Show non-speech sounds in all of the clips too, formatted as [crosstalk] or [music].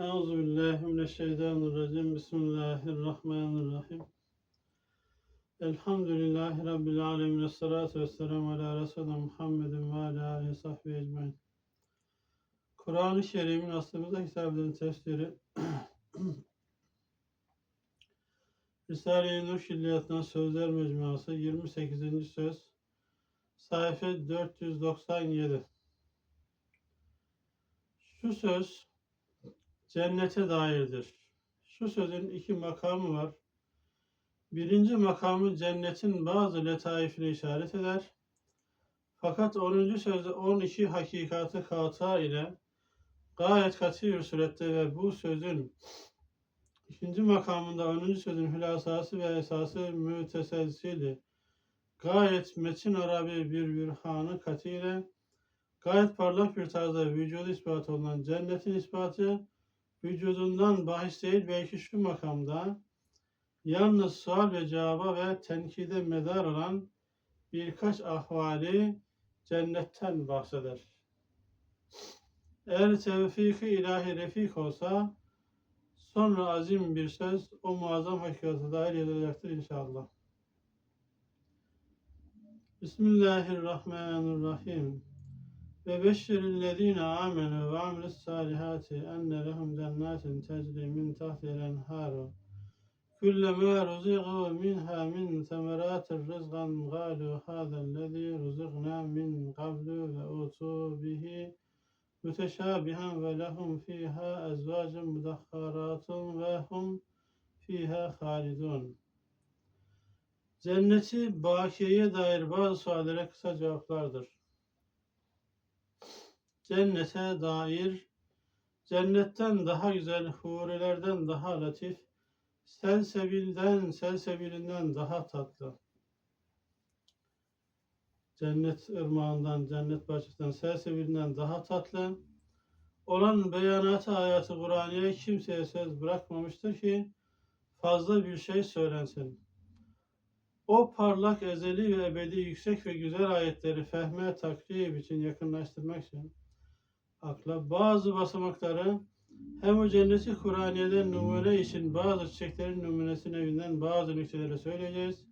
Euzu billahi mineşşeytanirracim. Bismillahirrahmanirrahim. Elhamdülillahi rabbil alamin. Essalatu vesselamu ala resulina Muhammedin ve ala alihi sahbihi ecmaîn. Kur'an-ı Kerim'in aslımıza hitap eden tefsiri [clears throat] Risale-i Nur Şilliyatına Sözler Mecmuası 28. söz sayfa 497 Şu söz cennete dairdir. Şu sözün iki makamı var. Birinci makamı cennetin bazı letaifine işaret eder. Fakat 10. sözde 12 hakikatı kata ile gayet katı bir surette ve bu sözün ikinci makamında 10. sözün hülasası ve esası müteselsili gayet metin arabi bir bürhanı katı ile gayet parlak bir tarzda vücudu ispat olunan cennetin ispatı vücudundan bahis değil belki şu makamda yalnız sual ve cevaba ve tenkide medar olan birkaç ahvali cennetten bahseder. Eğer tevfik ilahi refik olsa sonra azim bir söz o muazzam hakikate dair yazılacaktır inşallah. Bismillahirrahmanirrahim. Ve beşşirillezine amenu ve amilus salihati enne lehum cennetin tecri min tahtihel enharu kullama ruziqu minha min temeratir rizqan galu hadellezî ruzigna min qablu ve utu bihi müteşabihen ve lehum fiha ezvacun mudahharatun ve hum fiha halidun. Cenneti bakiyeye dair bazı suallere kısa cevaplardır cennete dair cennetten daha güzel, hurilerden daha latif, selsebilden, selsebilinden daha tatlı. Cennet ırmağından, cennet bahçesinden, selsebilinden daha tatlı olan beyanatı hayatı Kur'an'ya kimseye söz bırakmamıştır ki fazla bir şey söylensin. O parlak, ezeli ve ebedi yüksek ve güzel ayetleri fehme takrib için yakınlaştırmak için akla bazı basamakları hem o cenneti Kur'aniye'den numune için bazı çiçeklerin numunesinin evinden bazı nükteleri söyleyeceğiz.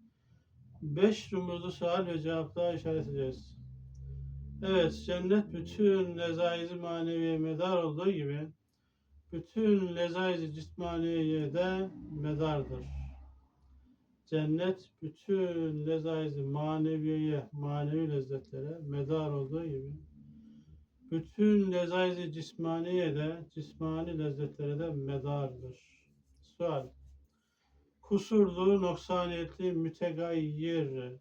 Beş rumuzlu sual ve cevaplar işaret edeceğiz. Evet, cennet bütün lezaizi maneviye medar olduğu gibi bütün lezaizi cismaniye de medardır. Cennet bütün lezaizi maneviyeye, manevi lezzetlere medar olduğu gibi bütün lezaiz cismaniye de, cismani lezzetlere de medardır. Sual. Kusurlu, noksaniyetli, mütegayyir,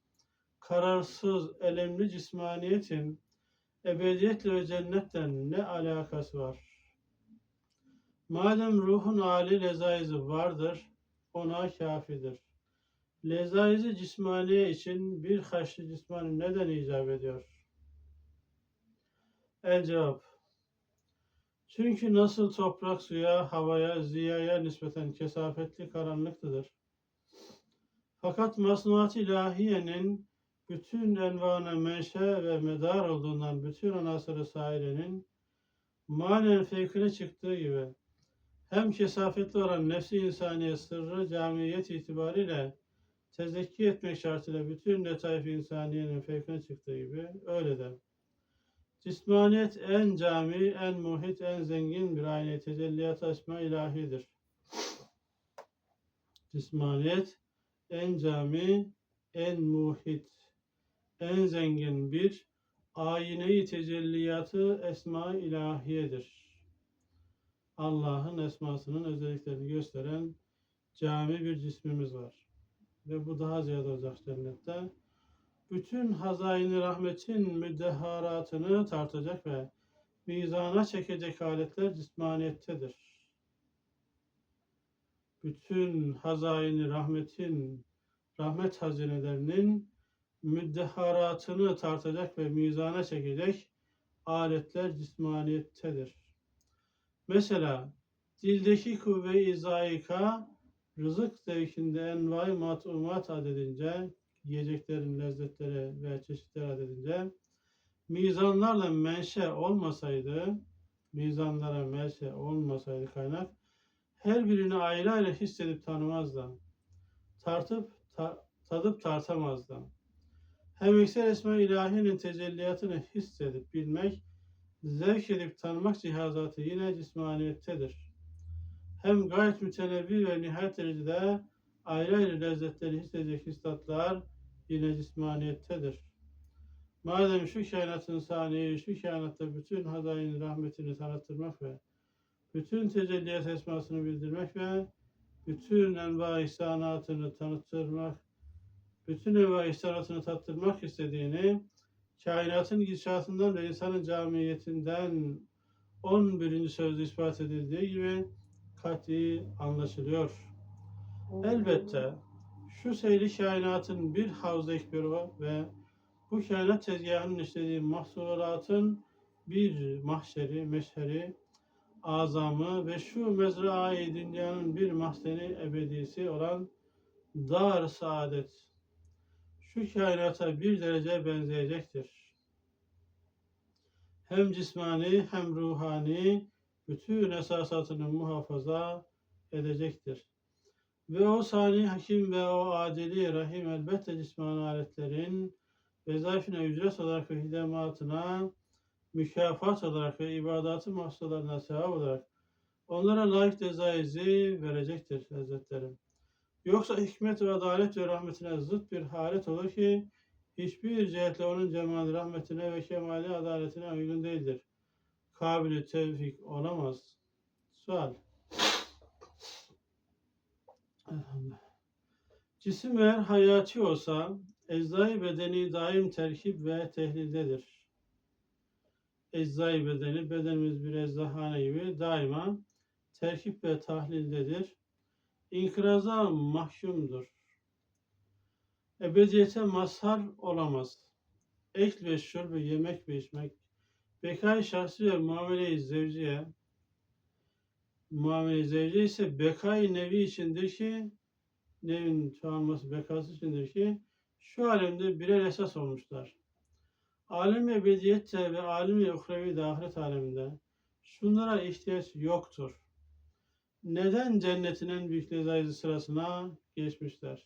kararsız, elemli cismaniyetin ebediyetle ve cennetten ne alakası var? Madem ruhun âli lezaizi vardır, ona kafidir. Lezaizi cismaniye için bir haşlı cismani neden icap ediyor? El cevap. Çünkü nasıl toprak suya, havaya, ziyaya nispeten kesafetli karanlıktadır. Fakat masnuat ilahiyenin bütün envana menşe ve medar olduğundan bütün anasırı sairenin manen fevkine çıktığı gibi hem kesafetli olan nefsi insaniye sırrı camiyet itibariyle tezekki etmek şartıyla bütün letaif insaniyenin fevkine çıktığı gibi öyle de Cismaniyet en cami, en muhit, en zengin bir ayna tecelliyat esma ilahidir. Cismaniyet en cami, en muhit, en zengin bir ayine-i tecelliyatı esma ilahiyedir. Allah'ın esmasının özelliklerini gösteren cami bir cismimiz var. Ve bu daha ziyade olacak cennette bütün hazaini rahmetin müddeharatını tartacak ve mizana çekecek aletler cismaniyettedir. Bütün hazaini rahmetin, rahmet hazinelerinin müddeharatını tartacak ve mizana çekecek aletler cismaniyettedir. Mesela dildeki kuvve-i zayika rızık zevkinde envai matumat adedince yiyeceklerin lezzetleri ve çeşitleri adedince mizanlarla menşe olmasaydı mizanlara merse olmasaydı kaynak, her birini ayrı ayrı hissedip tanımazdı. Tartıp, ta- tadıp tartamazdı. Hem ekser esma ilahinin tecelliyatını hissedip bilmek, zevk edip tanımak cihazatı yine cismaniyettedir. Hem gayet mütenevvi ve nihayet derecede ayrı ayrı lezzetleri hissedecek hislatlar yine cismaniyettedir. Madem şu kainatın saniye, şu kainatta bütün hazain rahmetini tanıttırmak ve bütün tecelliyat esmasını bildirmek ve bütün enva ihsanatını tanıttırmak, bütün enva ihsanatını tattırmak istediğini kainatın gidişatından ve insanın camiyetinden 11. sözde ispat edildiği gibi kat'i anlaşılıyor. Elbette şu seyri kainatın bir havz ekberi ve bu kainat tezgahının işlediği mahsuratın bir mahşeri, meşheri, azamı ve şu mezra-i dünyanın bir mahzeni ebedisi olan dar saadet şu kainata bir derece benzeyecektir. Hem cismani hem ruhani bütün esasatını muhafaza edecektir. Ve o sani hakim ve o adili rahim elbette cismani aletlerin vezafine ücret olarak ve hidematına mükafat olarak ve ibadatı mahsularına sevap olarak onlara layık cezaizi verecektir Hazretlerim. Yoksa hikmet ve adalet ve rahmetine zıt bir halet olur ki hiçbir cihetle onun cemal rahmetine ve kemali adaletine uygun değildir. Kabili tevfik olamaz. Sual. Cisim eğer hayati olsa eczai bedeni daim terkip ve tehlildedir. Eczai bedeni, bedenimiz bir eczahane gibi daima terkip ve tahlildedir. İnkıraza mahkumdur. Ebediyete mazhar olamaz. Ekl ve şurb, yemek ve içmek, bekay şahsi ve muamele-i zevciye, muamele-i zevciye ise bekay nevi içindir ki, nevin çoğalması bekası içindir ki, şu alemde birer esas olmuşlar. Alem ebediyette ve alem-i uhrevi de ahiret aleminde şunlara ihtiyaç yoktur. Neden cennetin en büyük lezaizi sırasına geçmişler?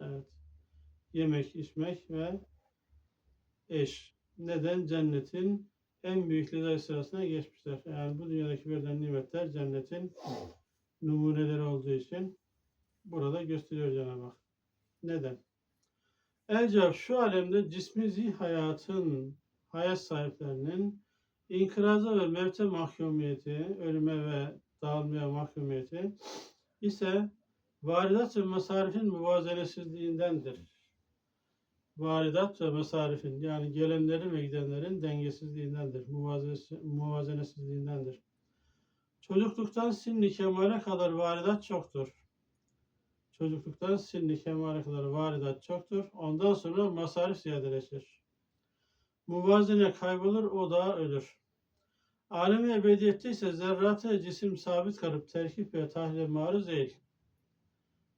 Evet. Yemek, içmek ve eş. Neden cennetin en büyük lezaizi sırasına geçmişler? Yani bu dünyadaki verilen nimetler cennetin numuneleri olduğu için burada gösteriyor Cenab-ı Hak. Neden? El cevap şu alemde cismi zih hayatın hayat sahiplerinin inkıraza ve mevte mahkumiyeti, ölüme ve dağılmaya mahkumiyeti ise varidat ve masarifin muvazenesizliğindendir. Varidat ve masarifin yani gelenlerin ve gidenlerin dengesizliğindendir, muvazenesi- muvazenesizliğindendir. Çocukluktan sinni kemale kadar varidat çoktur. Çocukluktan sinni kemale kadar varidat çoktur. Ondan sonra masarif ziyadeleşir. Muvazene kaybolur, o da ölür. Alemi ebediyette ise zerratı cisim sabit kalıp terkip ve tahlile maruz değil.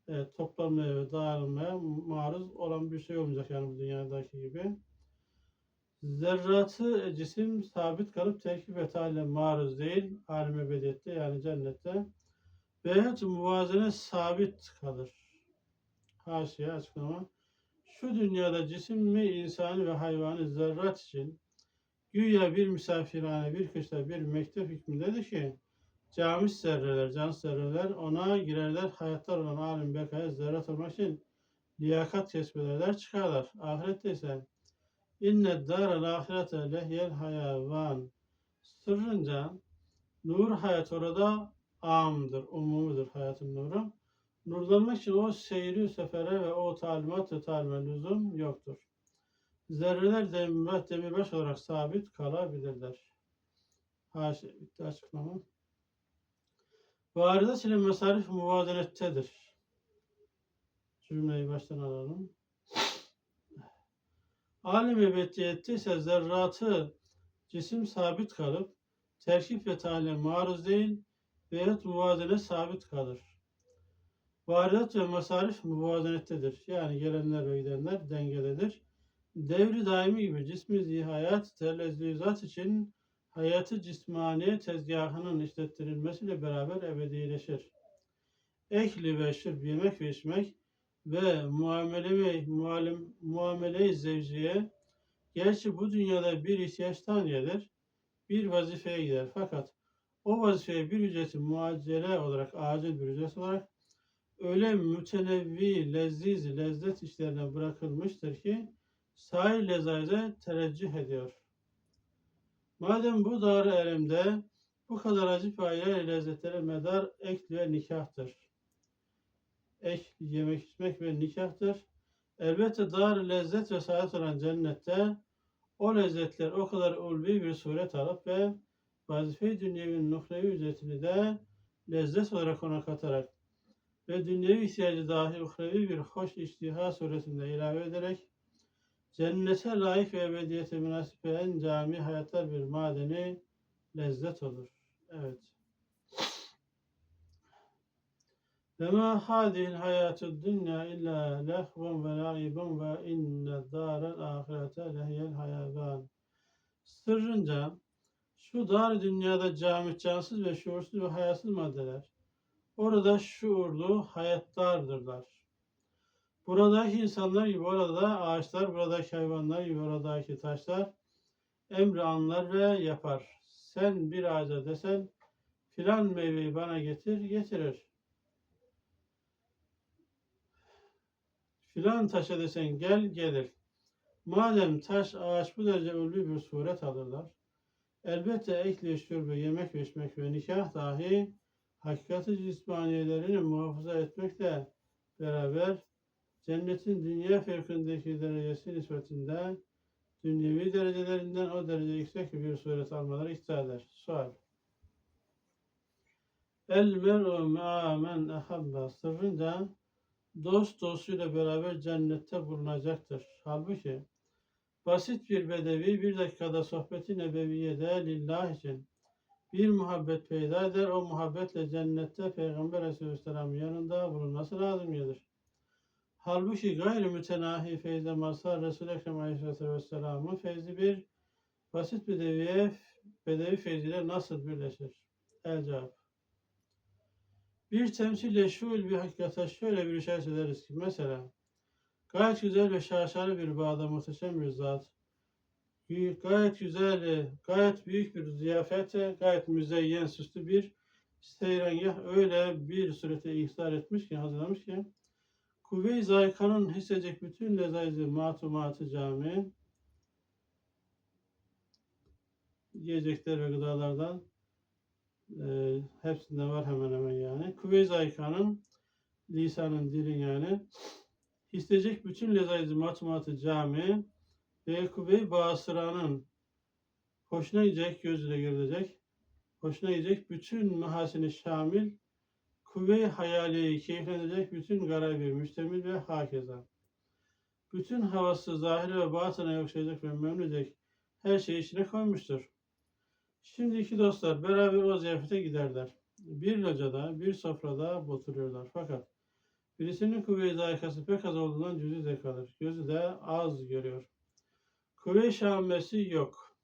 Evet, toplanmaya ve dağılmaya maruz olan bir şey olmayacak yani bu dünyadaki gibi. Zerratı cisim sabit kalıp terkip ve tahlile maruz değil. Alem ebediyette yani cennette. Veyahut muvazene sabit kalır. Haşiye açıklama. Şu dünyada cisim mi insani ve hayvanı zerrat için güya bir misafirhane, bir kışla bir mektep hükmündedir ki camış zerreler, can zerreler ona girerler. Hayatlar olan alim bekaya zerrat olmak için liyakat kesbederler, çıkarlar. Ahirette ise inne dârel ahirete lehyel hayavan sırrınca nur hayat orada amdır, umumudur hayatın nuru. Nurlanmak için o seyri sefere ve o talimat ve talime lüzum yoktur. Zerreler demirbaş, demirbaş olarak sabit kalabilirler. Haşi, bitti açıklama. Varidat ile mesarif muvazenettedir. Cümleyi baştan alalım. Alim ebediyette ise zerratı cisim sabit kalıp terkip ve tahlile maruz değil veyahut muvazene sabit kalır. Varidat ve masarif muvazenettedir. Yani gelenler ve gidenler dengededir. Devri daimi gibi cismi zihayat terlezzüzat için hayatı cismani tezgahının işlettirilmesiyle beraber ebedileşir. Ekli ve şırb, yemek ve içmek ve muamele muamele-i zevciye gerçi bu dünyada bir ihtiyaçtan gelir, bir vazifeye gider. Fakat o vazifeye bir ücreti muacele olarak, acil bir ücret olarak öyle mütenevvi, lezziz, lezzet işlerine bırakılmıştır ki sahil lezaize tereccüh ediyor. Madem bu dar elemde bu kadar ve ayrı lezzetlere medar ek ve nikahtır. Ek, yemek içmek ve nikahtır. Elbette dar lezzet ve saadet olan cennette o lezzetler o kadar ulvi bir suret alıp ve vazife-i dünyevi nuhrevi ücretini de lezzet olarak ona katarak ve dünyevi ihtiyacı dahi uhrevi bir hoş iştiha suretinde ilave ederek cennete layık ve ebediyete münasip en cami hayatlar bir madeni lezzet olur. Evet. Ve ma hadihil hayatü dünya illa lehvun ve laibun ve inne dârel ahirete lehiyel hayaban. Sırrınca şu dar dünyada camit cansız ve şuursuz ve hayatsız maddeler orada şuurlu hayattardırlar. Buradaki insanlar gibi orada da ağaçlar, buradaki hayvanlar gibi oradaki taşlar emri anlar ve yapar. Sen bir ağaca desen filan meyveyi bana getir, getirir. Filan taşa desen gel, gelir. Madem taş, ağaç bu derece ölü bir suret alırlar, elbette ekli, şurbe, yemek içmek ve nikah dahi hakikati cismaniyelerini muhafaza etmekle beraber cennetin dünya fevkindeki derecesi nispetinde dünyevi derecelerinden o derece yüksek bir suret almaları iktiza eder. Sual. El mer'u ma'a men ehabba sırrınca dost dostuyla beraber cennette bulunacaktır. Halbuki basit bir bedevi bir dakikada sohbeti nebeviyede lillah için bir muhabbet peyda eder. O muhabbetle cennette Peygamber Aleyhisselam'ın yanında bulunması lazım gelir. Halbuki gayri mütenahi feyze mazhar Resul-i Ekrem Aleyhisselam'ın feyzi bir basit bedeviye bedevi feyziyle nasıl birleşir? El cevap. Bir temsille şuul bir hakikate şöyle bir işaret ederiz ki mesela gayet güzel ve şaşalı bir bağda muhteşem bir zat büyük, gayet güzel, gayet büyük bir ziyafete, gayet müzeyyen, süslü bir seyrengah öyle bir surete ihsar etmiş ki, hazırlamış ki, kuvve-i zaykanın hissedecek bütün lezaizi matumatı cami, yiyecekler ve gıdalardan e, hepsinde var hemen hemen yani. Kuvve-i zaykanın lisanın, dilin yani hissedecek bütün lezaizi matumatı cami, Beykubi Basıra'nın hoşuna gidecek, gözüyle görülecek, hoşuna gidecek bütün mahasini şamil, kuvve-i hayaliyi keyiflenecek bütün garabi, müstemil ve hakeza. Bütün havası zahiri ve batına yokşayacak ve memnunecek her şeyi içine koymuştur. Şimdi iki dostlar beraber o ziyafete giderler. Bir locada, bir sofrada oturuyorlar. Fakat birisinin kuvve-i zayikası pek az olduğundan cüzü zekadır. Gözü de az görüyor. Kuvve-i şahmesi yok.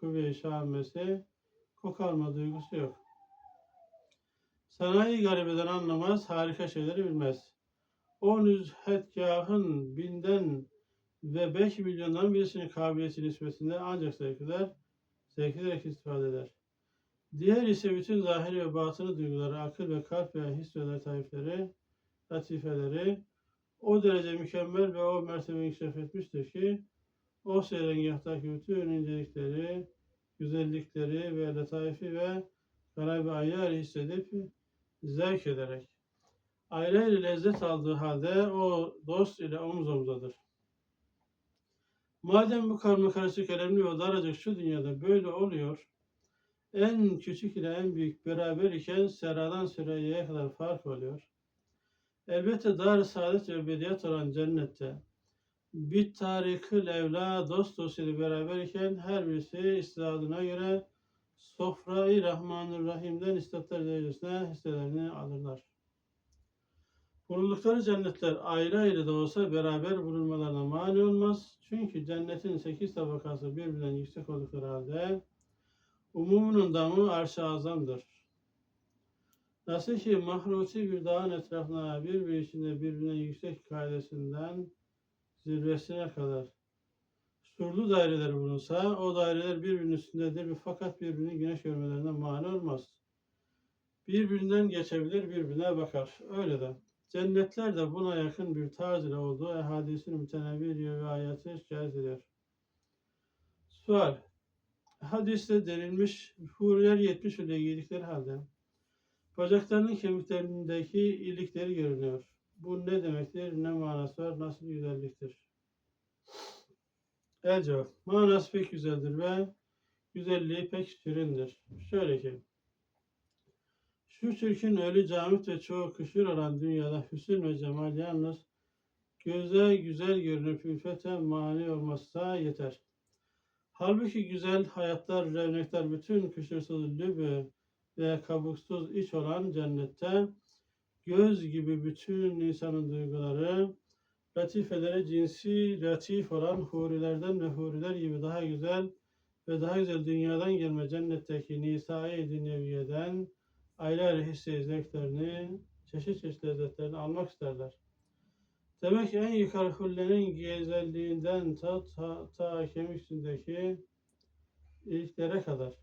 Kuvve-i şahmesi kokarma duygusu yok. Sanayi garibeden anlamaz, harika şeyleri bilmez. O nüzhetgahın binden ve beş milyondan birisinin kabiliyeti nispetinde ancak zevk eder, zevk ederek istifade eder. Diğer ise bütün zahiri ve batını duyguları, akıl ve kalp ve his ve letaifleri, latifeleri o derece mükemmel ve o mertebe inkişaf etmiştir ki o seyrengahtaki bütün incelikleri, güzellikleri ve letaifi ve garabi ayyar hissedip zevk ederek ayrı ayrı lezzet aldığı halde o dost ile omuz omuzadır. Madem bu karma karışık önemli ve daracık şu dünyada böyle oluyor, en küçük ile en büyük beraber iken seradan süreyye kadar fark oluyor. Elbette dar saadet ve ebediyet olan cennette bir tarikül evla dost dostuyla beraberken her birisi istidadına göre sofra-i Rahmanur-Rahim'den istatlar derecesine hisselerini alırlar. Bulundukları cennetler ayrı ayrı da olsa beraber bulunmalarına mani olmaz. Çünkü cennetin sekiz tabakası birbirinden yüksek oldukları halde Umumunun damı arş-ı azamdır. Nasıl ki mahruti bir dağın etrafına bir bir içinde birbirine yüksek kaidesinden zirvesine kadar surlu daireler bulunsa o daireler birbirinin üstündedir fakat birbirini güneş görmelerine mani olmaz. Birbirinden geçebilir birbirine bakar. Öyle de. Cennetler de buna yakın bir tarz ile olduğu ehadisin mütenevvi rivayeti şikayet eder. Sual. Hadiste denilmiş huriler 70 ile giydikleri halde bacaklarının kemiklerindeki ilikleri görünüyor. Bu ne demektir, ne manası var, nasıl güzelliktir? El cevap. Manası pek güzeldir ve güzelliği pek şirindir. Şöyle ki, şu çirkin ölü camit ve çoğu kışır olan dünyada hüsn ve cemal yalnız göze güzel görünüp ülfete mani olmazsa yeter. Halbuki güzel hayatlar, revnekler bütün kışırsız lübü ve kabuksuz iç olan cennette göz gibi bütün insanın duyguları latifelere cinsi latif olan hurilerden ve huriler gibi daha güzel ve daha güzel dünyadan gelme cennetteki nisai dünyeviyeden ayrı ayrı hisse zevklerini, çeşit çeşit lezzetlerini almak isterler. Demek ki en yukarı hullenin güzelliğinden ta, ta, ta kemik üstündeki iliklere kadar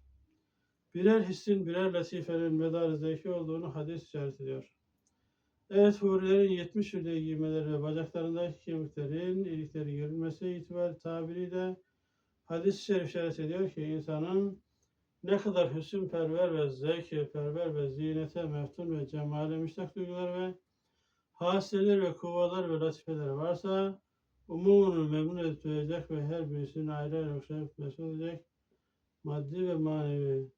birer hissin birer latifenin medar zevki olduğunu hadis işaret ediyor. Evet hurilerin 70 hürriye giymeleri ve bacaklarındaki kemiklerin ilikleri görülmesi itibariyle tabiriyle hadis-i şerif işaret ediyor ki insanın ne kadar hüsn perver ve zevk perver ve zinete meftun ve cemale müştak duygular ve hasileler ve kuvalar ve latifeler varsa umumunu memnun edecek ve her birisini ayrı ayrı okşayıp edecek maddi ve manevi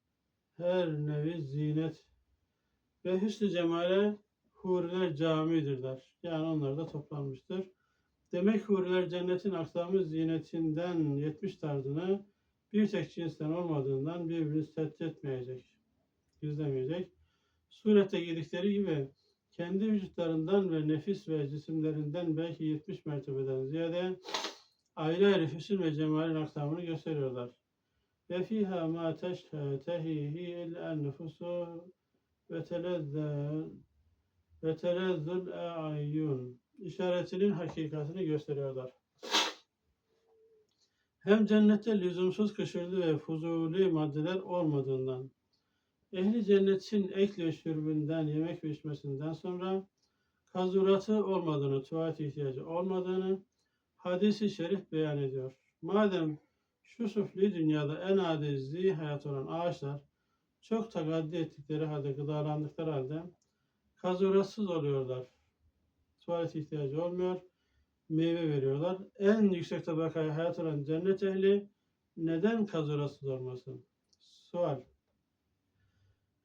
her nevi zinet ve hüsnü cemale huriler camidirler. Yani onlar da toplanmıştır. Demek huriler cennetin aksamı zinetinden 70 tarzını bir tek cinsten olmadığından birbirini set etmeyecek, gizlemeyecek. Surette giydikleri gibi kendi vücutlarından ve nefis ve cisimlerinden belki 70 mertebeden ziyade ayrı ayrı hüsn ve cemalin aksamını gösteriyorlar. Ve fiha ma tehihi el ve telezze ve telezzül e'ayyun işaretinin hakikatini gösteriyorlar. Hem cennette lüzumsuz kışırlı ve fuzuli maddeler olmadığından, ehli cennetin ekli şürbünden, yemek ve içmesinden sonra kazuratı olmadığını, tuvalet ihtiyacı olmadığını hadisi şerif beyan ediyor. Madem şu sufli dünyada en adizli hayat olan ağaçlar çok takaddi ettikleri halde, gıdalandıkları halde kazuratsız oluyorlar. Tuvalet ihtiyacı olmuyor. Meyve veriyorlar. En yüksek tabakaya hayat olan cennet ehli neden kazuratsız olmasın? Sual.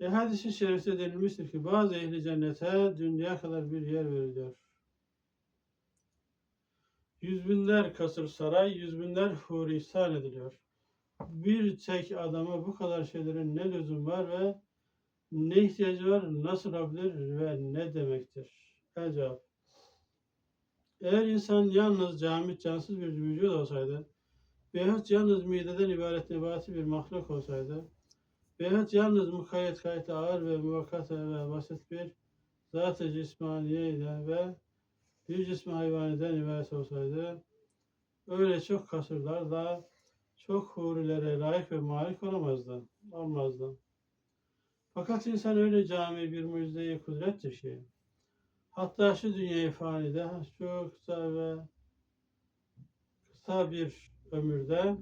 E hadis-i şerifte denilmiştir ki bazı ehli cennete dünya kadar bir yer veriliyor. Yüz binler kasır saray, yüz binler huri ihsan ediliyor. Bir tek adama bu kadar şeylerin ne lüzum var ve ne ihtiyacı var, nasıl olabilir ve ne demektir? El cevap. Eğer insan yalnız camit, cansız bir vücut olsaydı, veyahut yalnız mideden ibaret nebati bir mahluk olsaydı, veyahut yalnız mukayyet kayıtlı ağır ve muvakkat ve basit bir zat-ı cismaniye ile ve bir cismi hayvaniden ibaret olsaydı, öyle çok kasırlar da çok hurilere layık ve malik olamazdı, olmazdı. Fakat insan öyle cami bir mucize kudrettir ki, hatta şu dünyayı fanide, şu kısa ve kısa bir ömürde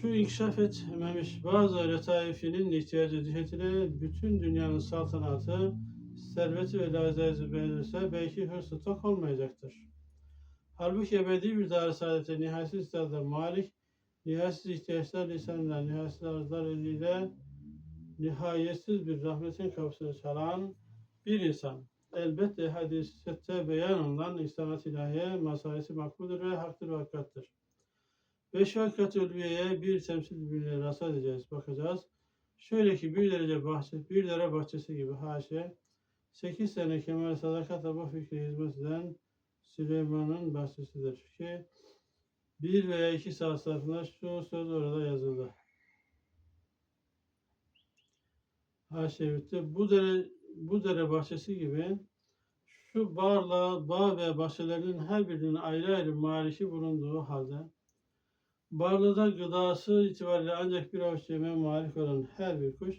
şu inkişaf etmemiş bazı letaifinin ihtiyacı cihetine bütün dünyanın saltanatı, serveti ve lazayızı beğenirse belki hırsı tok olmayacaktır. Halbuki ebedi bir dar saadete nihayetsiz istihdar malik, nihayetsiz ihtiyaçlar lisanıyla, nihayetsiz arzlar eliyle nihayetsiz bir rahmetin kapısını çalan bir insan. Elbette hadiste beyan olunan İslamiyet ilahiye masalesi makbudur ve haktır ve hakikattır. Beş hakikat ülviyeye bir temsil birliğine rast edeceğiz, bakacağız. Şöyle ki bir derece bahçe, bir dere bahçesi gibi haşe, sekiz sene kemal sadakatla bu fikre hizmet eden Süleyman'ın bahçesidir ki bir veya iki saat zarfında şu söz orada yazıldı. Haşevit'te bu dere, bu dere bahçesi gibi şu barla, bağ ve bahçelerinin her birinin ayrı ayrı marişi bulunduğu halde barlada gıdası itibariyle ancak bir avuç yemeğe malik olan her bir kuş,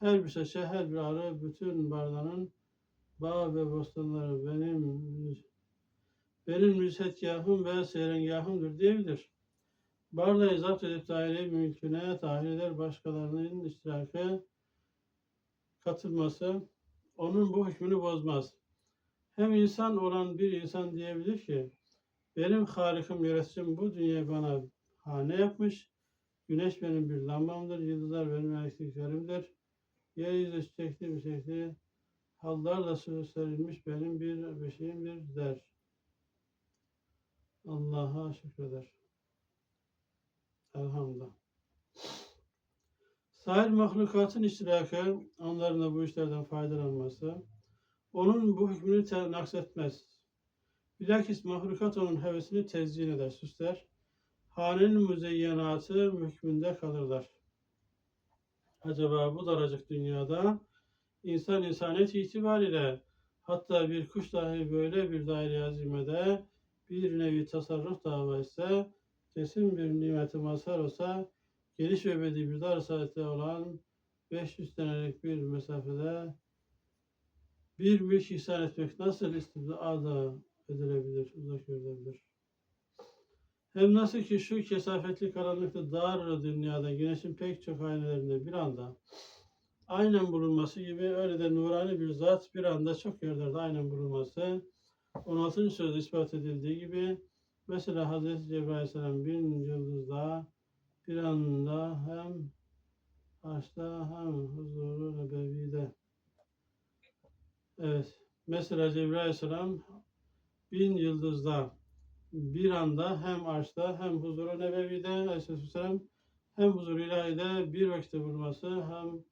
her bir saça, her bir arı, bütün bardanın bağ ve bostanları benim benim rüzhetgahım ve seyrengahımdır diyebilir. Barla'yı zapt edip daire mülküne dahil eder başkalarının iştirakı katılması onun bu hükmünü bozmaz. Hem insan olan bir insan diyebilir ki benim halikim yaratıcım bu dünyayı bana hane yapmış. Güneş benim bir lambamdır, yıldızlar benim elektriklerimdir. Yeryüzü çiçekli bir şekli hallarla serilmiş benim bir beşiğimdir der. Allah'a şükreder. Elhamdülillah. Sair mahlukatın iştirakı, onların da bu işlerden faydalanması, onun bu hükmünü naksetmez. Bilakis mahlukat onun hevesini tezyin eder, süsler. Hanenin müzeyyenatı hükmünde kalırlar. Acaba bu daracık dünyada insan insaniyet itibariyle hatta bir kuş dahi böyle bir daire azimede bir nevi tasarruf dava etse kesin bir nimeti mazhar olsa geniş ve ebedi bir dar saate olan 500 senelik bir mesafede bir mülk ihsan etmek nasıl istibdada edilebilir, uzak görülebilir? Hem nasıl ki şu kesafetli karanlıkta dar dünyada güneşin pek çok aynelerinde bir anda aynen bulunması gibi öyle de nurani bir zat bir anda çok yerlerde aynen bulunması 16. sözde ispat edildiği gibi mesela Hazreti Cebrail Aleyhisselam bin yıldızda bir anda hem haşta hem huzuru nebevide evet mesela Cebrail Aleyhisselam bin yıldızda bir anda hem arşta hem huzuru nebevide Aleyhisselam hem huzur ilahide bir vakitte bulunması hem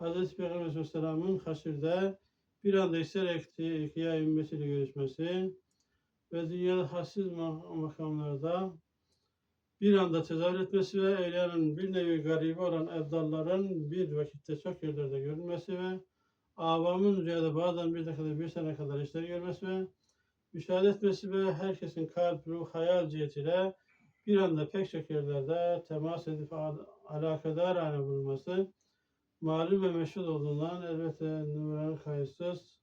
Hz. Peygamber Aleyhisselam'ın haşirde bir anda isterek ikiye ümmetiyle görüşmesi ve dünyada hassiz ma- makamlarda bir anda tezahür etmesi ve evliyanın bir nevi garibi olan evdalların bir vakitte çok yerlerde görülmesi ve avamın rüyada bazen bir dakikada bir sene kadar işleri görmesi ve müşahede etmesi ve herkesin kalp, ruh, hayal cihetiyle bir anda pek çok yerlerde temas edip al- alakadar hale bulunması malum ve meşhur olduğundan elbette numaranın kayıtsız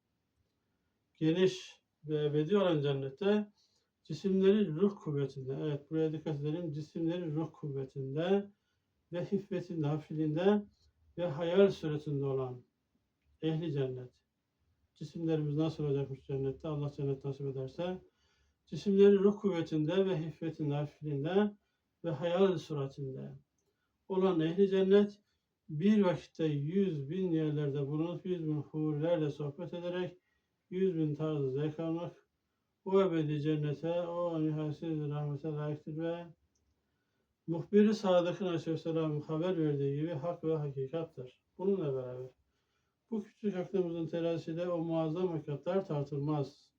geniş ve ebedi olan cennette cisimleri ruh kuvvetinde, evet buraya dikkat edelim, cisimleri ruh kuvvetinde ve hiffetinde, hafifliğinde ve hayal suretinde olan ehli cennet. Cisimlerimiz nasıl olacakmış cennette? Allah cennet nasip ederse. Cisimleri ruh kuvvetinde ve hiffetinde, hafifliğinde ve hayal suretinde olan ehli cennet bir vakitte yüz bin yerlerde bulunup yüz bin hurilerle sohbet ederek yüz bin tarzı zevk almak o ebedi cennete, o nihayetsiz rahmete layıktır ve muhbiri Sadık'ın Aleyhisselam'ın haber verdiği gibi hak ve hakikattır. Bununla beraber bu küçük aklımızın terazisiyle o muazzam hakikatler tartılmaz.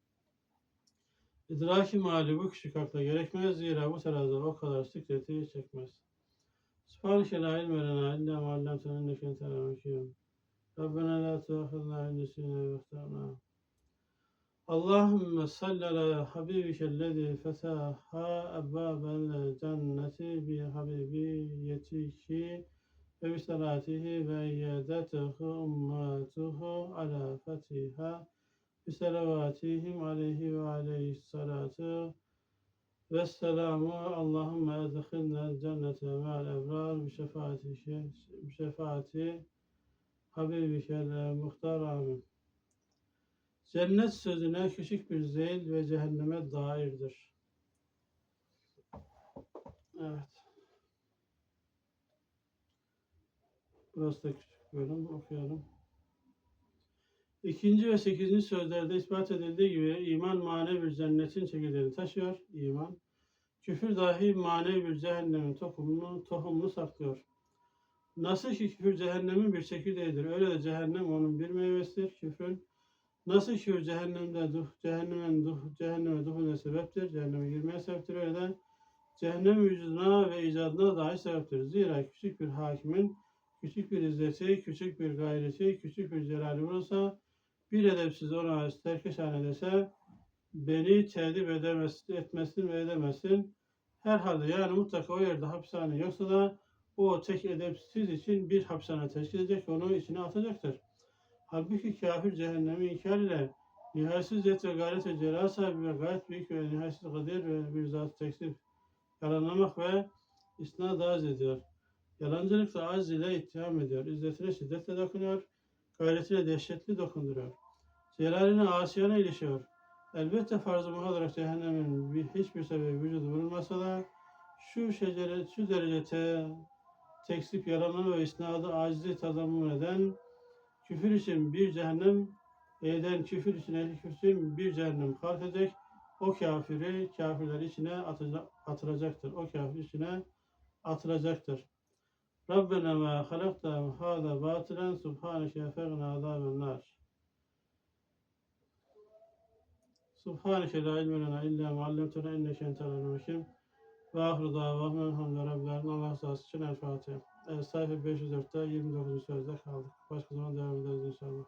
İdraki mali bu küçük akla gerekmez zira bu terazi o kadar sıkleti çekmez. Sübhaneke la ilme lena illa ma allamtena inneke entel alimul hakim. Rabbena la tuakhidna in nesina ve akhtana. Allahümme salli ala habibikellezi fetaha ebbabel cenneti bi habibiyetiki ve bi salatihi ve iyadetuhu ummatuhu ala ve selamu Allahümme edhilnel cennete ma'al ebrar bi şefaati, bi şefaati habibikel muhtar amin. Cennet sözüne küçük bir zeyl ve cehenneme dairdir. Evet. Burası da küçük bölüm okuyalım. İkinci ve sekizinci sözlerde ispat edildiği gibi iman manevi bir cennetin çekirdeğini taşıyor. iman. Küfür dahi manevi bir cehennemin tohumunu, tohumunu saklıyor. Nasıl ki küfür cehennemin bir çekirdeğidir, öyle de cehennem onun bir meyvesidir. Küfrün Nasıl ki cehennemde duh, cehennemin duh, cehenneme duhuna sebeptir, cehenneme girmeye sebeptir öyle de cehennem vücuduna ve icadına dahi sebeptir. Zira küçük bir hakimin küçük bir izzeti, küçük bir gayreti, küçük bir celali olursa, bir edepsiz ona terkeşane dese, beni tedip edemez, etmesin ve edemesin. Herhalde yani mutlaka o yerde hapishane yoksa da o tek edepsiz için bir hapishane teşkil edecek, onu içine atacaktır. Halbuki kafir cehennemi inkar ile nihayetsiz zet ve gayret ve sahibi ve gayet büyük ve nihayetsiz kadir ve bir zat teksif yalanlamak ve isnad arz ediyor. Yalancılıkla az ile ittiham ediyor. İzzetine şiddetle dokunuyor. Gayretine dehşetli dokunduruyor. Celaline asiyana ilişiyor. Elbette farz-ı olarak cehennemin bir, hiçbir sebebi vücudu bulunmasa da şu şecere, şu derece te, tekzip yalanlama ve isnadı acizi tazammun eden küfür için bir cehennem eden küfür için ehli küfür için bir cehennem halk edecek. O kafiri kafirler içine atıca- atılacaktır. O kafir içine atılacaktır. Rabbena ma halakta hâzâ bâtilen subhaneke fegna azâben. Subhaneke la ilme lena illa ma allamtena inneke entel alimul hakim. Ve ahru davahum elhamdülillahi rabbil. Allah razı için El Fatiha. Sayfa 504'te 29. sözde kaldık. Başka zaman devam ederiz inşallah.